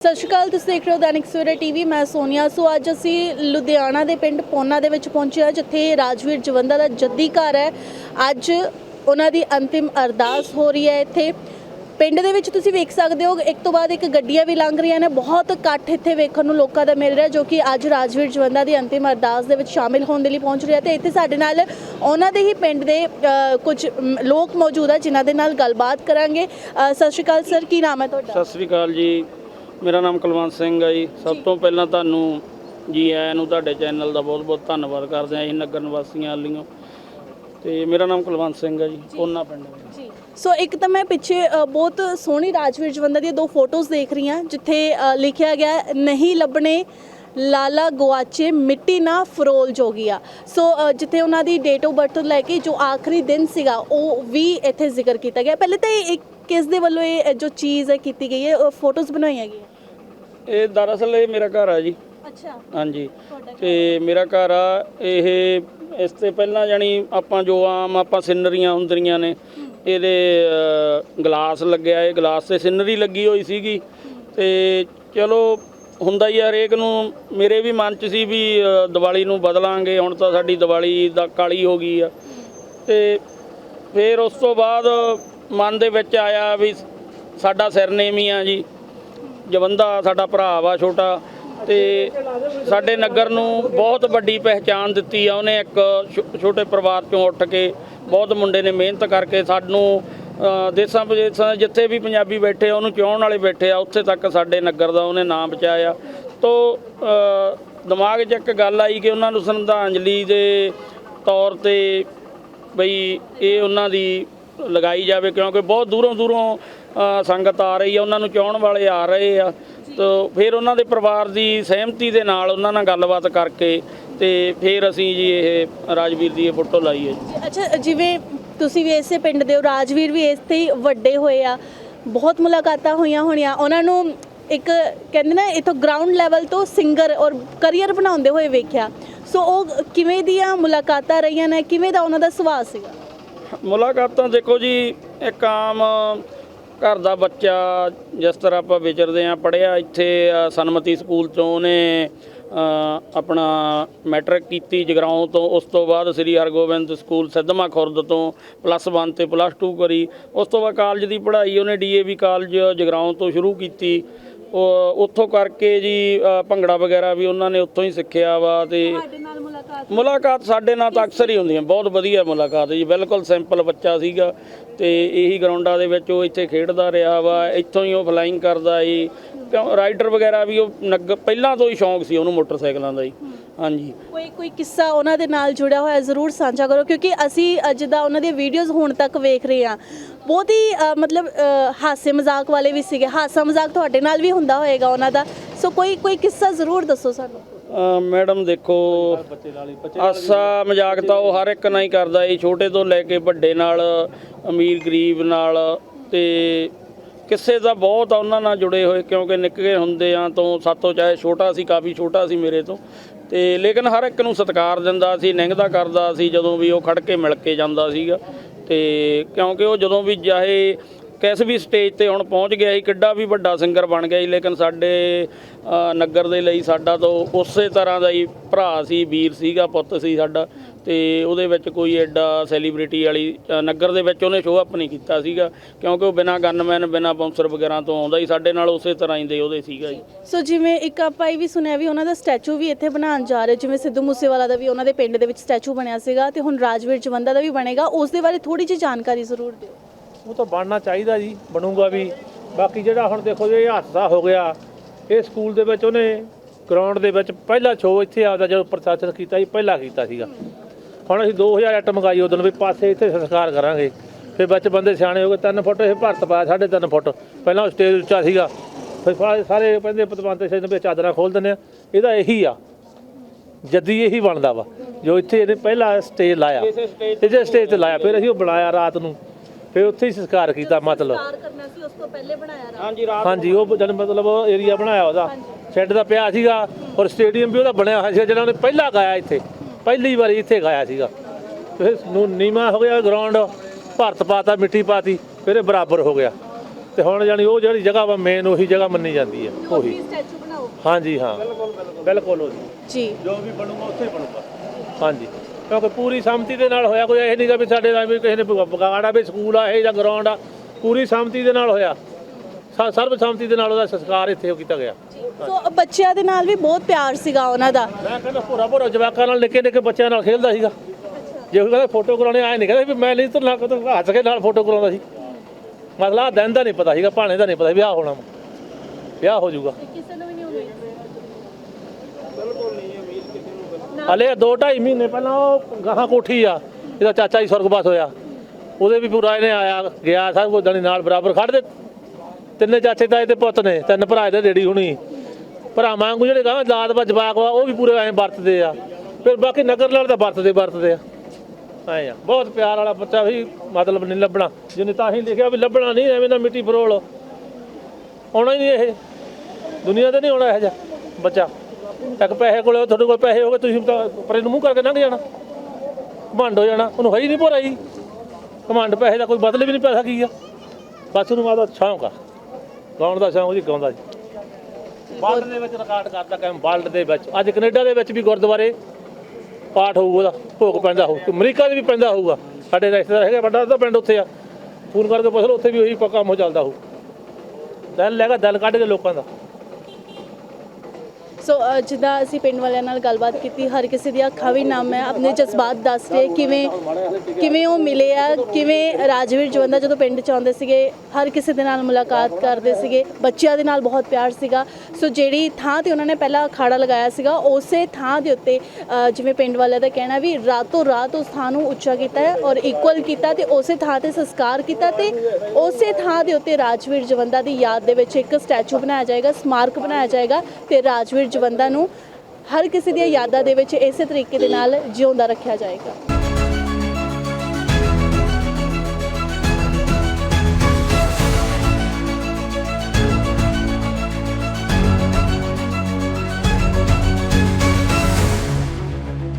ਸਤਿ ਸ਼੍ਰੀ ਅਕਾਲ ਤੁਸੀਂ ਦੇਖ ਰਹੇ ਹੋ ਦੈਨਿਕ ਸਵੇਰਾ ਟੀਵੀ ਮੈਂ ਸੋਨੀਆ। ਸੋ ਅੱਜ ਅਸੀਂ ਲੁਧਿਆਣਾ ਦੇ ਪਿੰਡ ਪੋਨਾ ਦੇ ਵਿੱਚ ਪਹੁੰਚੇ ਹਾਂ ਜਿੱਥੇ ਰਾਜਵੀਰ ਜਵੰਦਾ ਦਾ ਜੱਦੀ ਘਰ ਹੈ। ਅੱਜ ਉਹਨਾਂ ਦੀ ਅੰਤਿਮ ਅਰਦਾਸ ਹੋ ਰਹੀ ਹੈ ਇੱਥੇ। ਪਿੰਡ ਦੇ ਵਿੱਚ ਤੁਸੀਂ ਵੇਖ ਸਕਦੇ ਹੋ ਇੱਕ ਤੋਂ ਬਾਅਦ ਇੱਕ ਗੱਡੀਆਂ ਵੀ ਲੰਘ ਰਹੀਆਂ ਨੇ। ਬਹੁਤ ਇਕੱਠ ਇੱਥੇ ਵੇਖਣ ਨੂੰ ਲੋਕਾਂ ਦਾ ਮਿਲ ਰਿਹਾ ਜੋ ਕਿ ਅੱਜ ਰਾਜਵੀਰ ਜਵੰਦਾ ਦੀ ਅੰਤਿਮ ਅਰਦਾਸ ਦੇ ਵਿੱਚ ਸ਼ਾਮਿਲ ਹੋਣ ਦੇ ਲਈ ਪਹੁੰਚ ਰਿਹਾ ਤੇ ਇੱਥੇ ਸਾਡੇ ਨਾਲ ਉਹਨਾਂ ਦੇ ਹੀ ਪਿੰਡ ਦੇ ਅ, ਕੁਝ ਮ, ਲੋਕ ਮੌਜੂਦ ਆ ਜਿਨ੍ਹਾਂ ਦੇ ਨਾਲ ਗੱਲਬਾਤ ਕਰਾਂਗੇ। ਅ, ਸਤਿ ਸ਼੍ਰੀ ਅਕਾਲ ਸਰ ਕੀ ਨਾਮ ਹੈ ਤੁਹਾਡਾ? ਸਤਿ ਸ੍ਰੀ ਅਕਾਲ ਜੀ। ਮੇਰਾ ਨਾਮ ਕੁਲਵੰਤ ਸਿੰਘ ਹੈ ਜੀ। ਸਭ ਤੋਂ ਪਹਿਲਾਂ ਤੁਹਾਨੂੰ ਜੀ ਆਇਆਂ ਨੂੰ ਤੁਹਾਡੇ ਚੈਨਲ ਦਾ ਬਹੁਤ-ਬਹੁਤ ਧੰਨਵਾਦ ਕਰਦੇ ਹਾਂ ਜੀ ਨਗਰ ਨਿਵਾਸੀਆਂ ਵੱਲੋਂ। ਤੇ ਮੇਰਾ ਨਾਮ ਕੁਲਵੰਤ ਸਿੰਘ ਹੈ ਜੀ ਉਹਨਾਂ ਪਿੰਡ ਦਾ। ਜੀ। ਸੋ ਇੱਕ ਤਾਂ ਮੈਂ ਪਿੱਛੇ ਅ, ਬਹੁਤ ਸੋਹਣੀ ਰਾਜਵੀਰ ਜਵੰਦਾ ਦੀਆਂ ਦੋ ਫੋਟੋਜ਼ ਦੇਖ ਰਹੀ ਹਾਂ ਜਿੱਥੇ ਅ, ਲਿਖਿਆ ਗਿਆ ਹੈ, ਨਹੀਂ ਲੱਭਣੇ ਲਾਲਾ ਗਵਾਚੇ ਮਿੱਟੀ ਨਾ ਫਰੋਲ ਜੋਗੀਆ ਸੋ ਅ, ਜਿੱਥੇ ਉਹਨਾਂ ਦੀ ਡੇਟ ਆਫ ਬਰਥ ਤੋਂ ਲੈ ਕੇ ਜੋ ਆਖਰੀ ਦਿਨ ਸੀਗਾ ਉਹ ਵੀ ਇੱਥੇ ਜ਼ਿਕਰ ਕੀਤਾ ਗਿਆ। ਪਹਿਲੇ ਤਾਂ ਇਹ ਇੱਕ ਕਿਸ ਦੇ ਵੱਲੋਂ ਇਹ ਜੋ ਚੀਜ਼ ਹੈ ਕੀਤੀ ਗਈ ਹੈ ਫੋਟੋਜ਼ ਬਣਾਈਆਂ ਗਈਆਂ। ਇਹ ਦਰਅਸਲ ਇਹ ਮੇਰਾ ਘਰ ਆ ਜੀ। ਅੱਛਾ। ਹਾਂਜੀ। ਤੁਹਾਡਾ ਤੇ ਮੇਰਾ ਘਰ ਆ ਇਹ ਇਸ ਤੇ ਪਹਿਲਾਂ ਜਾਨੀ ਆਪਾਂ ਜੋ ਆਮ ਆਪਾਂ ਸਿਨਰੀਆਂ ਹੁੰਦੀਆਂ ਨੇ ਇਹਦੇ ਅ, ਗਲਾਸ ਲੱਗਿਆ ਇਹ ਗਲਾਸ ਤੇ ਸਿਨਰੀ ਲੱਗੀ ਹੋਈ ਸੀਗੀ। ਤੇ ਚਲੋ ਹੁੰਦਾ ਹੀ ਆ ਹਰੇਕ ਨੂੰ ਮੇਰੇ ਵੀ ਮਨ 'ਚ ਸੀ ਵੀ ਅ, ਦੀਵਾਲੀ ਨੂੰ ਬਦਲਾਂਗੇ ਹੁਣ ਤਾਂ ਸਾਡੀ ਦੀਵਾਲੀ ਦਾ ਕਾਲੀ ਹੋ ਗਈ ਆ। ਤੇ ਫਿਰ ਉਸ ਤੋਂ ਬਾਅਦ ਮਨ ਦੇ ਵਿੱਚ ਆਇਆ ਵੀ ਸਾਡਾ ਸਰਨੇਮ ਹੀ ਆ ਜੀ। ਜਵੰਦਾ ਸਾਡਾ ਭਰਾ ਵਾ ਛੋਟਾ ਤੇ ਸਾਡੇ ਨਗਰ ਨੂੰ ਬਹੁਤ ਵੱਡੀ ਪਹਿਚਾਣ ਦਿੱਤੀ ਆ ਉਹਨੇ ਇੱਕ ਛੋ- ਛੋਟੇ ਪਰਿਵਾਰ ਚੋਂ ਉੱਠ ਕੇ ਬਹੁਤ ਮੁੰਡੇ ਨੇ ਮਿਹਨਤ ਕਰਕੇ ਸਾਨੂੰ ਦੇਸਾਂ ਵਿਦੇਸਾਂ ਜਿੱਥੇ ਵੀ ਪੰਜਾਬੀ ਬੈਠੇ ਆ, ਉਹਨੂੰ ਚਾਹਣ ਵਾਲੇ ਬੈਠੇ ਆ, ਉੱਥੇ ਤੱਕ ਸਾਡੇ ਨਗਰ ਦਾ ਉਹਨੇ ਨਾਮ ਪਹੁੰਚਾਇਆ। ਤੋ ਦਿਮਾਗ 'ਚ ਇੱਕ ਗੱਲ ਆਈ ਕਿ ਉਹਨਾਂ ਨੂੰ ਸ਼ਰਧਾਂਜਲੀ ਦੇ ਤੌਰ ਤੇ ਬਈ ਇਹ ਉਹਨਾਂ ਦੀ ਲਗਾਈ ਜਾਵੇ ਕਿਉਂਕਿ ਬਹੁਤ ਦੂਰੋਂ ਦੂਰੋਂ ਸੰਗਤ ਆ ਰਹੀ ਆ ਉਹਨਾਂ ਨੂੰ ਚਾਹਣ ਵਾਲੇ ਆ ਰਹੇ ਆ। ਤੋ ਫਿਰ ਉਹਨਾਂ ਦੇ ਪਰਿਵਾਰ ਦੀ ਸਹਿਮਤੀ ਦੇ ਨਾਲ ਉਹਨਾਂ ਨਾਲ ਗੱਲਬਾਤ ਕਰਕੇ ਤੇ ਫਿਰ ਅਸੀਂ ਜੀ ਇਹ ਰਾਜਵੀਰ ਦੀ ਇਹ ਫੋਟੋ ਲਾਈ ਹੈ ਜੀ। ਅੱਛਾ ਜਿਵੇਂ ਤੁਸੀਂ ਵੀ ਇਸੇ ਪਿੰਡ ਦੇ ਹੋ ਰਾਜਵੀਰ ਵੀ ਇੱਥੇ ਹੀ ਵੱਡੇ ਹੋਏ ਆ ਬਹੁਤ ਮੁਲਾਕਾਤਾਂ ਹੋਈਆਂ ਹੋਣੀਆਂ। ਉਹਨਾਂ ਨੂੰ ਇੱਕ ਕਹਿੰਦੇ ਨਾ ਇਥੋਂ ਗਰਾਊਂਡ ਲੈਵਲ ਤੋਂ ਸਿੰਗਰ ਔਰ ਕਰੀਅਰ ਬਣਾਉਂਦੇ ਹੋਏ ਵੇਖਿਆ। ਸੋ ਉਹ ਕਿਵੇਂ ਦੀਆਂ ਮੁਲਾਕਾਤਾਂ ਰਹੀਆਂ ਨੇ ਕਿਵੇਂ ਦਾ ਉਹਨਾਂ ਦਾ ਸੁਭਾਅ ਸੀਗਾ? ਮੁਲਾਕਾਤਾਂ ਦੇਖੋ ਜੀ ਇੱਕ ਆਮ ਘਰ ਦਾ ਬੱਚਾ ਜਿਸ ਤਰ੍ਹਾਂ ਆਪਾਂ ਵਿਚਰਦੇ ਆ ਪੜਿਆ ਇੱਥੇ ਸਨਮਤੀ ਸਕੂਲ ਤੋਂ ਉਹਨੇ ਆਪਣਾ ਮੈਟ੍ਰਿਕ ਕੀਤੀ ਜਗਰਾਉਂ ਤੋਂ, ਉਸ ਤੋਂ ਬਾਅਦ ਸ੍ਰੀ ਹਰਗੋਬਿੰਦ ਸਕੂਲ ਸਿੱਧਮਾ ਖੁਰਦ ਤੋਂ ਪਲੱਸ 1 ਤੇ ਪਲੱਸ 2 ਕਰੀ। ਉਸ ਤੋਂ ਬਾਅਦ ਕਾਲਜ ਦੀ ਪੜ੍ਹਾਈ ਉਹਨੇ ਡੀਏਵੀ ਕਾਲਜ ਜਗਰਾਉਂ ਤੋਂ ਸ਼ੁਰੂ ਕੀਤੀ। ਉੱਥੋਂ ਕਰਕੇ ਜੀ ਭੰਗੜਾ ਵਗੈਰਾ ਵੀ ਉਹਨਾਂ ਨੇ ਉੱਥੋਂ ਹੀ ਸਿੱਖਿਆ ਵਾ ਤੇ ਮੁਲਾਕਾਤ ਸਾਡੇ ਨਾਲ ਤਾਂ ਅਕਸਰ ਹੀ ਹੁੰਦੀਆਂ ਬਹੁਤ ਵਧੀਆ ਮੁਲਾਕਾਤ ਜੀ ਬਿਲਕੁਲ ਸਿੰਪਲ ਬੱਚਾ ਸੀਗਾ ਤੇ ਇਹੀ ਗਰਾਊਂਡਾਂ ਦੇ ਵਿੱਚ ਉਹ ਇੱਥੇ ਖੇਡਦਾ ਰਿਹਾ ਵਾ ਇੱਥੋਂ ਹੀ ਉਹ ਫਲਾਈਂਗ ਕਰਦਾ ਜੀ ਰਾਈਡਰ ਵਗੈਰਾ ਵੀ ਉਹ ਪਹਿਲਾਂ ਤੋਂ ਹੀ ਸ਼ੌਂਕ ਸੀ ਉਹਨੂੰ ਮੋਟਰਸਾਈਕਲਾਂ ਦਾ ਜੀ। ਹਾਂਜੀ। ਕੋਈ ਕੋਈ ਕਿੱਸਾ ਉਹਨਾਂ ਦੇ ਨਾਲ ਜੁੜਿਆ ਹੋਇਆ ਜ਼ਰੂਰ ਸਾਂਝਾ ਕਰੋ ਕਿਉਂਕਿ ਅਸੀਂ ਅੱਜ ਦਾ ਉਹਨਾਂ ਦੀਆਂ ਵੀਡੀਓਜ਼ ਹੁਣ ਤੱਕ ਵੇਖ ਰਹੇ ਹਾਂ। ਬਹੁਤ ਹੀ ਅ, ਮਤਲਬ ਅ, ਹਾਸੇ ਮਜ਼ਾਕ ਵਾਲੇ ਵੀ ਸੀਗੇ। ਹਾਸਾ ਮਜ਼ਾਕ ਤੁਹਾਡੇ ਨਾਲ ਵੀ ਹੁੰਦਾ ਹੋਏਗਾ ਉਹਨਾਂ ਦਾ। ਸੋ ਕੋਈ ਕੋਈ ਕਿੱਸਾ ਜ਼ਰੂਰ ਦੱਸੋ ਸਾਨੂੰ। ਮੈਡਮ ਦੇਖੋ ਹਾਸਾ ਮਜ਼ਾਕ ਤਾਂ ਉਹ ਹਰ ਇੱਕ ਨਾਲ ਹੀ ਕਰਦਾ ਏ ਛੋਟੇ ਤੋਂ ਲੈ ਕੇ ਵੱਡੇ ਨਾਲ ਅਮੀਰ ਗਰੀਬ ਨਾਲ ਤੇ ਕਿਸੇ ਦਾ ਬਹੁਤ ਆ ਉਹਨਾਂ ਨਾਲ ਜੁੜੇ ਹੋਏ ਕਿਉਂਕਿ ਨਿੱਕੇ ਹੁੰਦੇ ਆ ਤੋਂ ਸਾਤੋਂ ਚਾਹੇ ਛੋਟਾ ਸੀ ਕਾਫੀ ਛੋਟਾ ਸੀ ਮੇਰੇ ਤੋਂ। ਤੇ ਲੇਕਿਨ ਹਰ ਇੱਕ ਨੂੰ ਸਤਿਕਾਰ ਦਿੰਦਾ ਸੀ ਨਿੰਗਦਾ ਕਰਦਾ ਸੀ, ਜਦੋਂ ਵੀ ਉਹ ਖੜ ਕੇ ਮਿਲ ਕੇ ਜਾਂਦਾ ਸੀਗਾ। ਤੇ ਕਿਉਂਕਿ ਉਹ ਜਦੋਂ ਵੀ ਚਾਹੇ ਕਿਸ ਵੀ ਸਟੇਜ ਤੇ ਹੁਣ ਪਹੁੰਚ ਗਿਆ ਸੀ, ਕਿੱਡਾ ਵੀ ਵੱਡਾ ਸਿੰਗਰ ਬਣ ਗਿਆ ਸੀ, ਲੇਕਿਨ ਸਾਡੇ ਨਗਰ ਦੇ ਲਈ ਸਾਡਾ ਤਾਂ ਉਸੇ ਤਰ੍ਹਾਂ ਦਾ ਹੀ ਭਰਾ ਸੀ, ਵੀਰ ਸੀਗਾ, ਪੁੱਤ ਸੀ ਸਾਡਾ। ਤੇ ਉਹਦੇ ਵਿੱਚ ਕੋਈ ਐਡਾ ਸੈਲੀਬ੍ਰਿਟੀ ਵਾਲੀ ਨਗਰ ਦੇ ਵਿੱਚ ਉਹਨੇ ਸ਼ੋਅ ਅਪ ਨਹੀਂ ਕੀਤਾ ਸੀਗਾ ਕਿਉਂਕਿ ਉਹ ਬਿਨਾ ਗਨਮੈਨ ਬਿਨਾ ਬਾਉਂਸਰ ਵਗੈਰਾ ਤੋਂ ਆਉਂਦਾ ਹੀ ਸਾਡੇ ਨਾਲ ਉਸੇ ਤਰ੍ਹਾਂ ਹੀ ਦੇ ਉਹਦੇ ਸੀਗਾ ਜੀ। ਸੋ ਜਿਵੇਂ ਇੱਕ ਆਪਾਂ ਇਹ ਵੀ ਸੁਣਿਆ ਵੀ ਉਹਨਾਂ ਦਾ ਸਟੈਚੂ ਵੀ ਇੱਥੇ ਬਣਾਉਣ ਜਾ ਰਹੇ ਜਿਵੇਂ ਸਿੱਧੂ ਮੂਸੇਵਾਲਾ ਦਾ ਵੀ ਉਹਨਾਂ ਦੇ ਪਿੰਡ ਦੇ ਵਿੱਚ ਸਟੈਚੂ ਬਣਿਆ ਸੀਗਾ ਤੇ ਹੁਣ ਰਾਜਵੀਰ ਜਵੰਦਾ ਦਾ ਵੀ ਬਣੇਗਾ ਉਸ ਦੇ ਬਾਰੇ ਥੋੜੀ ਜਿਹੀ ਜਾਣਕਾਰੀ ਜ਼ਰੂਰ ਦਿਓ। ਉਹ ਤਾਂ ਬਣਨਾ ਚਾਹੀਦਾ ਜੀ ਬਣੂਗਾ ਵੀ। ਬਾਕੀ ਜਿਹੜਾ ਹੁਣ ਦੇਖੋ ਜੀ ਇਹ ਹਾਦਸਾ ਹੋ ਗਿਆ। ਇਹ ਸਕੂਲ ਦੇ ਵਿੱਚ ਉਹਨੇ ਗਰਾਊਂਡ ਦੇ ਵਿੱਚ ਪਹਿਲਾ ਸ਼ੋਅ ਇੱਥੇ ਆਪਦਾ ਜਦੋਂ ਪ੍ਰਸ਼ਾਸਨ ਕੀਤਾ ਸੀ ਪਹਿਲਾ ਕੀਤਾ ਸੀਗਾ। ਹੁਣ ਅਸੀਂ 2000 ਇੱਟ ਮੰਗਾਈ ਉਦੋਂ ਵੀ ਪਾਸੇ ਇੱਥੇ ਸੰਸਕਾਰ ਕਰਾਂਗੇ। ਫਿਰ ਵਿੱਚ ਬੰਦੇ ਸਿਆਣੇ ਹੋ ਗਏ 3 ਫੁੱਟ ਇਹ ਭਰਤ ਪਾਇਆ 3.5 ਫੁੱਟ। ਪਹਿਲਾਂ ਉਹ ਸਟੇਜ ਉੱਚਾ ਸੀਗਾ। ਫਿਰ ਸਾਰੇ- ਕਹਿੰਦੇ ਪਤਵੰਤੇ ਸਿੰਘ ਨੇ ਚਾਦਰਾਂ ਖੋਲ ਦਿੰਦੇ ਆ। ਇਹਦਾ ਇਹੀ ਆ। ਜੱਦੀ ਇਹੀ ਬਣਦਾ ਵਾ। ਜੋ ਇੱਥੇ ਇਹਨੇ ਪਹਿਲਾ ਸਟੇਜ ਲਾਇਆ। ਇਸੇ ਸਟੇਜ ਤੇ ਲਾਇਆ। ਫਿਰ ਅਸੀਂ ਉਹ ਬਣਾਇਆ ਰਾਤ ਨੂੰ। ਫਿਰ ਉੱਥੇ ਹੀ ਸੰਸਕਾਰ ਕੀਤਾ ਮਤਲਬ। ਸਟਾਰ ਕਰਨਾ ਸੀ ਉਸ ਤੋਂ ਪਹਿਲੇ ਬਣਾਇਆ ਹਾਂਜੀ ਰਾਤ ਹਾਂਜੀ ਉਹ ਜਨ ਮਤਲਬ ਏਰੀਆ ਬਣਾਇਆ ਉਹਦਾ। ਸ਼ੈੱਡ ਦਾ ਪਿਆ ਸੀਗਾ ਔਰ ਸਟੇਡੀਅਮ ਵੀ ਉਹਦਾ ਬਣਿਆ ਹੋਇਆ ਸੀ ਜਿਹੜਾ ਉਹਨੇ ਪਹਿਲਾਂ ਗਾਇਆ ਇੱਥੇ। ਪਹਿਲੀ ਵਾਰੀ ਇੱਥੇ ਗਾਇਆ ਸੀਗਾ। ਫਿਰ ਨੂੰ ਨੀਮਾ ਹੋ ਗਿਆ ਗਰਾਊਂਡ ਭਰਤ ਪਾਤਾ ਮਿੱਟੀ ਪਾਤੀ ਫਿਰ ਇਹ ਬਰਾਬਰ ਹੋ ਗਿਆ। ਤੇ ਹੁਣ ਜਾਨੀ ਉਹ ਜਿਹੜੀ ਜਗ੍ਹਾ ਵਾ ਮੇਨ ਉਹੀ ਜਗ੍ਹਾ ਮੰਨੀ ਜਾਂਦੀ ਹੈ ਉਹੀ। ਹਾਂਜੀ ਹਾਂ। ਬਿਲਕੁਲ ਉਹੀ ਜੀ। ਜੋ ਵੀ ਬਣੂਗਾ ਉੱਥੇ ਹੀ ਬਣੂਗਾ। ਹਾਂਜੀ। ਕਿਉਂਕਿ ਪੂਰੀ ਸੰਮਤੀ ਦੇ ਨਾਲ ਹੋਇਆ ਕੋਈ ਇਹ ਨਹੀਂਗਾ ਵੀ ਸਾਡੇ ਨਾਲ ਵੀ ਕਿਸੇ ਨੇ ਵਿਗਾੜਾ ਵੀ ਸਕੂਲ ਆ ਇਹ ਜਾਂ ਗਰਾਊਂਡ ਆ। ਪੂਰੀ ਸੰਮਤੀ ਦੇ ਨਾਲ ਹੋਇਆ। ਸਰਬ ਸੰਮਤੀ ਦੇ ਨਾਲ ਉਹਦਾ ਸੰਸਕਾਰ ਇੱਥੇ ਕੀਤਾ ਗਿਆ। ਸੋ ਬੱਚਿਆਂ ਦੇ ਨਾਲ ਵੀ ਬਹੁਤ ਪਿਆਰ ਸੀਗਾ ਉਹਨਾਂ ਦਾ। ਮੈਂ ਕਹਿੰਦਾ ਭੋਰਾ ਭੋਰਾ ਜਵਾਕਾਂ ਨਾਲ ਨਿੱਕੇ ਨਿੱਕੇ ਬੱਚਿਆਂ ਨਾਲ ਖੇਡਦਾ ਸੀਗਾ। ਜੇ ਕੋਈ ਕਹਿੰਦਾ ਫੋਟੋ ਕਰਾਉਣੇ ਆਏ ਨਹੀਂ ਕਹਿੰਦਾ ਵੀ ਮੈਂ ਨਹੀਂ ਤਾਂ ਨਾ ਕਦੋਂ ਹੱਸ ਕੇ ਨਾਲ ਫੋਟੋ ਕਰਾਉਂਦਾ ਸੀ। ਮਤਲਬ ਆਹ ਦਿਨ ਦਾ ਨਹੀਂ ਪਤਾ ਸੀਗਾ ਭਾਣੇ ਦਾ ਨਹੀਂ ਪਤਾ ਵਿਆਹ ਹੋਣਾ। ਵਿਆਹ ਹੋ ਜਾਊਗਾ। ਕਿਸੇ ਨੂੰ ਵੀ ਨਹੀਂ ਉਮੀਦ। ਹਲੇ 2.5 ਮਹੀਨੇ ਪਹਿਲਾਂ ਉਹ ਗਾਹਾਂ ਕੋਠੀ ਆ ਇਹਦਾ ਚਾਚਾ ਹੀ ਸੁਰਗਵਾਸ ਹੋਇਆ। ਉਹਦੇ ਵੀ ਪੂਰਾ ਇਹਨੇ ਆਇਆ ਗਿਆ ਸਭ ਕੁਝ ਦਣੀ ਨਾਲ ਬਰਾਬਰ ਖੜਦੇ ਤਿੰਨੇ ਚਾਚੇ ਤਾਏ ਤੇ ਪੁੱਤ ਨੇ ਤਿੰਨ ਭਰਾ ਇਹਦੇ ਡੇੜੀ ਹੁਣੀ। ਭਰਾਵਾਂ ਵਾਂਗੂ ਜਿਹੜੇ ਗਾਹਾਂ ਦਾਦ ਵਾ, ਜਵਾਕ ਵਾ, ਉਹ ਵੀ ਪੂਰੇ ਐਂ ਵਰਤਦੇ ਆ। ਫਿਰ ਬਾਕੀ ਨਗਰ ਨਾਲ ਤਾਂ ਵਰਤਦੇ ਵਰਤਦੇ ਆ। ਐਂ ਆ। ਬਹੁਤ ਪਿਆਰ ਵਾਲਾ ਬੱਚਾ ਵੀ ਮਤਲਬ ਨਹੀਂ ਲੱਭਣਾ। ਜਿਹਨੇ ਤਾਂ ਹੀ ਲਿਖਿਆ ਵੀ ਲੱਭਣਾ ਨਹੀਂ, ਐਵੇਂ ਨਾ ਮਿੱਟੀ ਫਰੋਲ ਆਉਣਾ ਹੀ ਨਹੀਂ ਇਹ। ਦੁਨੀਆ ਤੇ ਨਹੀਂ ਆਉਣਾ ਇਹ ਜਿਹਾ ਬੱਚਾ। ਇੱਕ ਪੈਸੇ ਕੋਲੇ ਤੁਹਾਡੇ ਕੋਲ ਪੈਸੇ ਹੋਗੇ, ਤੁਸੀਂ ਤਾਂ ਪਰੇ ਨੂੰ ਮੂੰਹ ਕਰਕੇ ਲੰਘ ਜਾਣਾ। ਘਮੰਡ ਹੋ ਜਾਣਾ। ਉਹਨੂੰ ਹੈ ਹੀ ਨਹੀਂ ਭੋਰਾ ਜੀ। ਘਮੰਡ ਪੈਸੇ ਦਾ ਕੋਈ ਬਦਲੇ ਵੀ ਨਹੀਂ ਪੈਸਾ, ਕੀ ਆ? ਬਸ ਉਹਨੂੰ ਆਦਾ ਸ਼ੌਂਕ ਆ। ਗਾਉਣ ਦਾ ਸ਼ੌਂਕ ਜੀ, ਗਾਉਂਦਾ ਜੀ। ਵਰਲਡ ਦੇ ਵਿੱਚ ਰਿਕਾਰਡ ਕਰਦਾ ਕਾਇਮ, ਵਰਲਡ ਦੇ ਵਿੱਚ। ਅੱਜ ਕੈਨੇਡਾ ਦੇ ਵਿੱਚ ਵੀ ਗੁਰਦੁਆਰੇ ਪਾਠ ਹੋਊ, ਉਹਦਾ ਭੋਗ ਪੈਂਦਾ ਹੋਊ ਅਮਰੀਕਾ ਦੇ ਵੀ ਪੈਂਦਾ ਹੋਊਗਾ। ਸਾਡੇ ਰਿਸ਼ਤੇਦਾਰ ਹੈਗੇ, ਵੱਡਾ ਉਹਦਾ ਪਿੰਡ ਉੱਥੇ ਆ। ਫੋਨ ਕਰਕੇ ਪੁੱਛ ਲਓ, ਉੱਥੇ ਵੀ ਉਹੀ ਕੰਮ ਹੋ ਚੱਲਦਾ ਹੋਊ। ਦਿਲ ਲੈਗਾ ਦਿਲ ਕੱਢ ਕੇ ਲੋਕਾਂ ਦਾ। ਸੋ ਅ, ਜਿੱਦਾਂ ਅਸੀਂ ਪਿੰਡ ਵਾਲਿਆਂ ਨਾਲ ਗੱਲਬਾਤ ਕੀਤੀ ਹਰ ਕਿਸੇ ਦੀਆਂ ਅੱਖਾਂ ਵੀ ਨਮ ਹੈ ਆਪਣੇ ਜਜ਼ਬਾਤ ਦੱਸ ਰਹੇ ਕਿਵੇਂ ਕਿਵੇਂ ਉਹ ਮਿਲੇ ਆ ਕਿਵੇਂ ਰਾਜਵੀਰ ਜਵੰਦਾ ਜਦੋਂ ਪਿੰਡ ਚ ਆਉਂਦੇ ਸੀਗੇ ਹਰ ਕਿਸੇ ਦੇ ਨਾਲ ਮੁਲਾਕਾਤ ਕਰਦੇ ਸੀਗੇ ਬੱਚਿਆਂ ਦੇ ਨਾਲ ਬਹੁਤ ਪਿਆਰ ਸੀਗਾ। ਸੋ ਜਿਹੜੀ ਥਾਂ ਤੇ ਉਹਨਾਂ ਨੇ ਪਹਿਲਾਂ ਅਖਾੜਾ ਲਗਾਇਆ ਸੀਗਾ ਉਸੇ ਥਾਂ ਦੇ ਉੱਤੇ ਅ, ਜਿਵੇਂ ਪਿੰਡ ਵਾਲਿਆਂ ਦਾ ਕਹਿਣਾ ਵੀ ਰਾਤੋਂ ਰਾਤ ਉਸ ਥਾਂ ਨੂੰ ਉੱਚਾ ਕੀਤਾ ਹੈ ਔਰ ਇਕੁਅਲ ਕੀਤਾ ਤੇ ਉਸੇ ਥਾਂ ਤੇ ਸੰਸਕਾਰ ਕੀਤਾ ਤੇ ਉਸੇ ਥਾਂ ਦੇ ਉੱਤੇ ਰਾਜਵੀਰ ਜਵੰਦਾ ਦੀ ਯਾਦ ਦੇ ਵਿੱਚ ਇੱਕ ਸਟੈਚੂ ਬਣਾਇਆ ਜਾਏਗਾ ਸਮਾਰਕ ਬਣਾਇਆ ਜਾਏਗਾ ਤੇ ਰਾਜਵੀਰ ਜਵੰਦਾ ਬੰਦਾ ਨੂੰ ਹਰ ਕਿਸੇ ਦੀਆਂ ਯਾਦਾਂ ਦੇ ਵਿੱਚ ਇਸੇ ਤਰੀਕੇ ਦੇ ਨਾਲ ਜਿਉਂਦਾ ਰੱਖਿਆ ਜਾਏਗਾ।